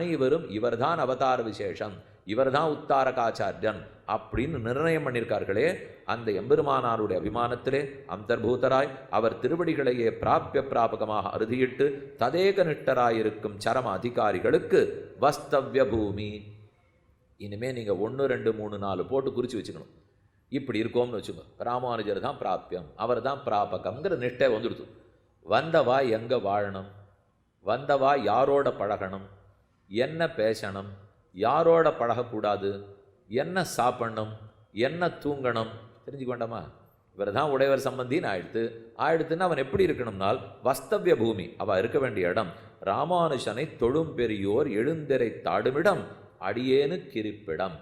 அனைவரும் இவர்தான் அவதார விசேஷம் இவர்தான் உத்தாரகாச்சாரியன் அப்படின்னு நிர்ணயம் பண்ணியிருக்கார்களே அந்த எம்பெருமானாருடைய அபிமானத்திலே அந்தர்பூதராய் அவர் திருவடிகளையே பிராபிய பிராபகமாக அறுதியிட்டு ததேக நிட்டராயிருக்கும் சரம அதிகாரிகளுக்கு வஸ்தவ்ய பூமி. இனிமே நீங்கள் ஒன்று ரெண்டு மூணு நாலு போட்டு குறித்து வச்சுக்கணும். இப்படி இருக்கோம்னு வச்சுக்கோங்க ராமானுஜர் தான் பிராப்பியம் அவர் தான் பிராபகம்ங்கிற நிஷ்டை வந்துடுது. வந்தவா எங்கே வாழணும்? வந்தவா யாரோட பழகணும்? என்ன பேசணும்? யாரோட பழகக்கூடாது? என்ன சாப்பிடணும்? என்ன தூங்கணும்? தெரிஞ்சுக்க வேண்டாமா இவர் தான் உடையவர் சம்பந்தின்னு ஆயிடுத்து. ஆயிடுத்துன்னு அவன் எப்படி இருக்கணும்னால் வஸ்தவிய பூமி அவ இருக்க வேண்டிய இடம் ராமானுஷனை தொழும் பெரியோர் எழுந்திரை தாடுமிடம் அடியேனு இருப்பிடம்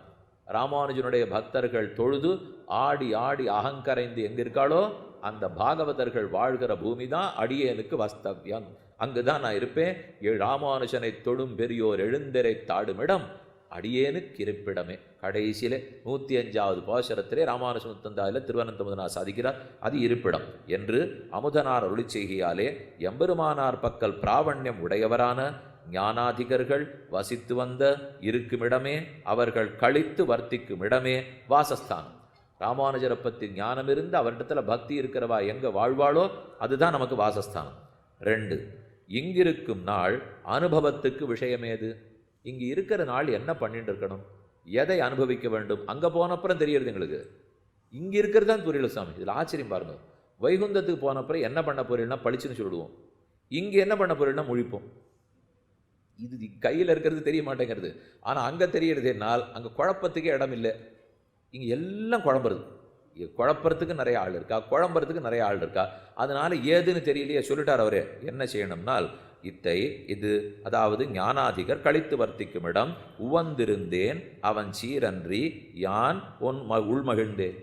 ராமானுஜனுடைய பக்தர்கள் தொழுது ஆடி ஆடி அகங்கரைந்து எங்கிருக்காளோ அந்த பாகவதர்கள் வாழ்கிற பூமி தான் அடியேனுக்கு வஸ்தவ்யம். அங்குதான் நான் இருப்பேன். ஏ ராமானுஜனை தொழும் பெரியோர் எழுந்திரை தாடுமிடம் அடியேனுக்கு இருப்பிடமே. கடைசியிலே நூற்றி அஞ்சாவது பாசரத்திலே ராமானுஜன் முத்தந்தாயில் திருவனந்தமுதனார் சாதிக்கிறார். அது இருப்பிடம். என்று அமுதனார் அருளி செய்கையாலே எம்பெருமானார் பக்கல் பிராவண்யம் உடையவரான ஞானாதிகர்கள் வசித்து வந்த இருக்குமிடமே அவர்கள் கழித்து வர்த்திக்கும் இடமே வாசஸ்தானம். ராமானுஜரை பற்றி ஞானம் இருந்து அவரிடத்துல பக்தி இருக்கிறவா எங்கே வாழ்வாளோ அதுதான் நமக்கு வாசஸ்தானம். ரெண்டு இங்கிருக்கும் நாள் அனுபவத்துக்கு விஷயமேது? இங்கே இருக்கிற நாள் என்ன பண்ணிட்டு இருக்கணும் எதை அனுபவிக்க வேண்டும்? அங்கே போனப்புறம் தெரியறது எங்களுக்கு. இங்கே இருக்கிறது தான் புரியல சாமி இதில் ஆச்சரியம் பாருங்கள் வைகுந்தத்துக்கு போனப்புறம் என்ன பண்ண போறீங்கன்னா பளிச்சுன்னு சொல்லிடுவோம் இங்கே என்ன பண்ண போறீங்கன்னா முழிப்போம். இது கையில் இருக்கிறது தெரிய மாட்டேங்கிறது. ஆனால் அங்கே தெரியறது என்னால் அங்கே குழப்பத்துக்கே இடம் இல்லை. இங்கே எல்லாம் குழம்புறது. குழப்பறதுக்கு நிறைய ஆள் இருக்கா? குழம்புறதுக்கு நிறைய ஆள் இருக்கா? அதனால் ஏதுன்னு தெரியலையே சொல்லிட்டார் அவர். என்ன செய்யணும்னால் இத்தை இது அதாவது ஞானாதிகர் கழித்து வர்த்திக்கும் இடம் உவந்திருந்தேன் அவன் சீரன்றி யான் உன் ம உள்மகிழ்ந்தேன்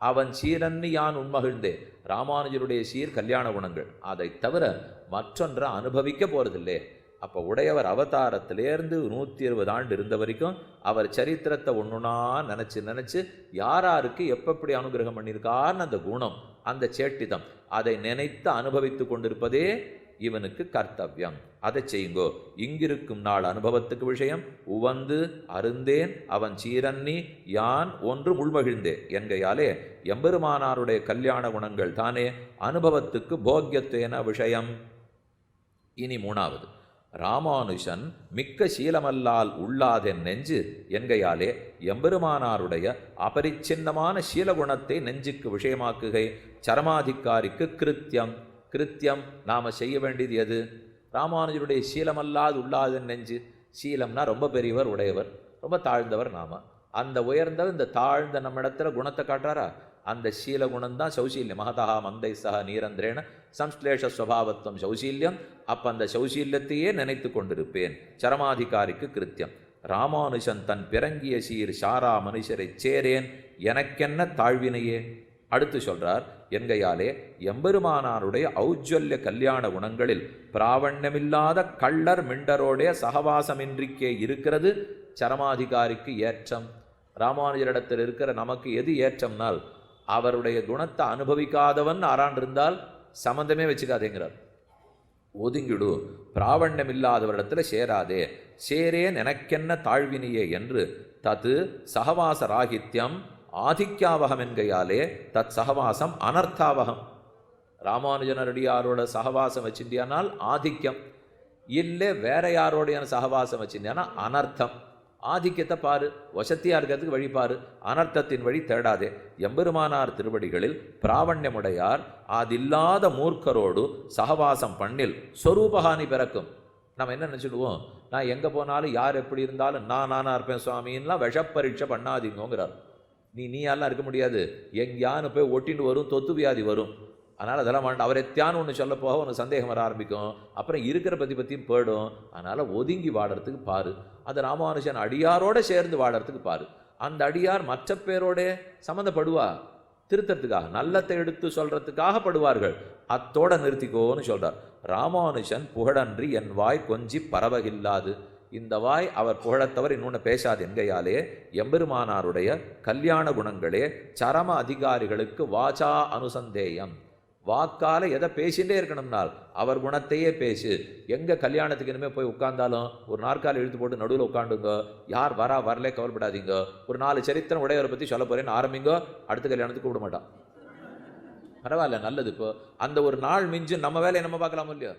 அவன் சீரன்னு யான் உண்மகிழ்ந்தேன் ராமானுஜருடைய சீர் கல்யாண குணங்கள். அதை தவிர மற்றொன்றை அனுபவிக்க போறதில்லே. அப்போ உடையவர் அவதாரத்திலேருந்து நூற்றி இருபது ஆண்டு இருந்த வரைக்கும் அவர் சரித்திரத்தை ஒன்றுனா நினச்சி நினச்சி யாராருக்கு எப்பப்படி அனுகிரகம் பண்ணியிருக்கார்னு அந்த குணம் அந்த சேட்டிதம் அதை நினைத்து அனுபவித்து கொண்டிருப்பதே இவனுக்கு கர்த்தவியம். அதை செய்யுங்கோ. இங்கிருக்கும் நாள் அனுபவத்துக்கு விஷயம். உவந்து அருந்தேன் அவன் சீரன்னி யான் ஒன்று உள்மகிழ்ந்தே. என்கையாலே எம்பெருமானாருடைய கல்யாண குணங்கள் தானே அனுபவத்துக்கு போக்கியத்தேன விஷயம். இனி மூணாவது. ராமானுஜன் மிக்க சீலமல்லால் உள்ளாதென் நெஞ்சு என்கையாலே எம்பெருமானாருடைய அபரிச்சின்னமான சீலகுணத்தை நெஞ்சுக்கு விஷயமாக்குகை சரமாதிகாரிக்கு கிருத்தியம் கிருத்தியம் நாம செய்ய வேண்டியது எது? ராமானுஜருடைய சீலமல்லாது உள்ளாதென் நெஞ்சு. சீலம்னா ரொம்ப பெரியவர் உடையவர் ரொம்ப தாழ்ந்தவர் நாம. அந்த உயர்ந்தவர் இந்த தாழ்ந்த நம்மிடத்துல குணத்தை காட்டுறாரா? அந்த சீல குணம்தான் சௌசீல்யம். மகதா மந்தை சக நீரந்திரேன சம்ஸ்லேஷ ஸ்வபாவத்துவம் சௌசீல்யம். அப்ப அந்த சௌசீல்யத்தையே நினைத்து கொண்டிருப்பேன். சரமாதிகாரிக்கு கிருத்தியம். ராமானுஜன் தன் பிறங்கிய சீர் சாரா மனுஷரைச் சேரேன். எனக்கென்ன தாழ்வினையே? அடுத்து சொல்றார் என்கையாலே எம்பெருமானாருடைய ஔஜ்வல்ய கல்யாண குணங்களில் பிராவண்யமில்லாத கள்ளர் மிண்டரோடைய சகவாசமின்றிக்கே இருக்கிறது சரமாதிகாரிக்கு ஏற்றம். ராமானுஜரிடத்தில் இருக்கிற நமக்கு எது ஏற்றம்னால் அவருடைய குணத்தை அனுபவிக்காதவன் இருந்தால் சம்பந்தமே வச்சுக்காதேங்கிறார். ஒதுங்கிடு பிராவண்யம் இல்லாதவரிடத்தில் சேராதே. சேரே எனக்கென்ன தாழ்வினியே என்று தது சகவாச ராகித்யம் ஆதித்யாவகம் என்கையாலே தத் சகவாசம் அனர்த்தாவகம். ராமானுஜனரடியாரோட சகவாசம் வச்சிருந்தியானால் ஆதிக்கம் இல்லை வேற யாரோடைய சகவாசம் வச்சிருந்தியானா அனர்த்தம். ஆதிக்கத்தை பாரு வசத்தியா இருக்கிறதுக்கு வழி பாரு அனர்த்தத்தின் வழி தேடாதே. எம்பெருமானார் திருவடிகளில் பிராவண்யமுடையார் அதில்லாத மூர்க்கரோடு சகவாசம் பண்ணில் சொரூபஹானி பிறக்கும். நம்ம என்ன நினச்சிடுவோம்? நான் எங்கே போனாலும் யார் எப்படி இருந்தாலும் நான் நானாக இருப்பேன் சுவாமின்லாம் விஷப்பரீட்சை பண்ணாதீங்கிறார் நீ நீயாலாம் இருக்க முடியாது. எங்கேயானு போய் ஒட்டின்னு வரும் தொத்து வியாதி வரும். அதனால் அதெல்லாம் வேண்டாம். அவர் எத்தியான்னு ஒன்று சொல்ல போக உனக்கு சந்தேகம் வர ஆரம்பிக்கும். அப்புறம் இருக்கிற பற்றி பற்றியும் போயிடும். அதனால் ஒதுங்கி வாடுறதுக்கு பாரு. அந்த ராமானுஜன் அடியாரோடு சேர்ந்து வாடுறதுக்கு பாரு. அந்த அடியார் மற்ற பேரோட சம்மந்தப்படுவா? திருத்தறதுக்காக நல்லத்தை எடுத்து சொல்கிறதுக்காக படுவார்கள். அத்தோட நிறுத்திக்கோன்னு சொல்கிறார் ராமானுஜன் புகழன்றி என் வாய் கொஞ்சி பரவகில்லாது. இந்த வாய் அவர் புகழத்தவர் இன்னொன்று பேசாது என்கையாலே. எம்பெருமானாருடைய கல்யாண குணங்களே சரம அதிகாரிகளுக்கு வாசா அனுசந்தேயம். வாக்கால் எதை பேசிகிட்டே இருக்கணும்னால் அவர் குணத்தையே பேசு. எங்கே கல்யாணத்துக்கு இனிமேல் போய் உட்காந்தாலும் ஒரு நாற்காலி இழுத்து போட்டு நடுவில் உட்காந்துங்க யார் வரா வரலே கவலைப்படாதீங்க ஒரு நாலு சரித்திரம் உடையவரை பற்றி சொல்ல போகிறேன்னு ஆரம்பிங்கோ அடுத்த கல்யாணத்துக்கு கூப்பிட மாட்டான். பரவாயில்ல நல்லது இப்போ. அந்த ஒரு நாள் மிஞ்சு நம்ம வேலையை நம்ம பார்க்கலாமோ இல்லையோ?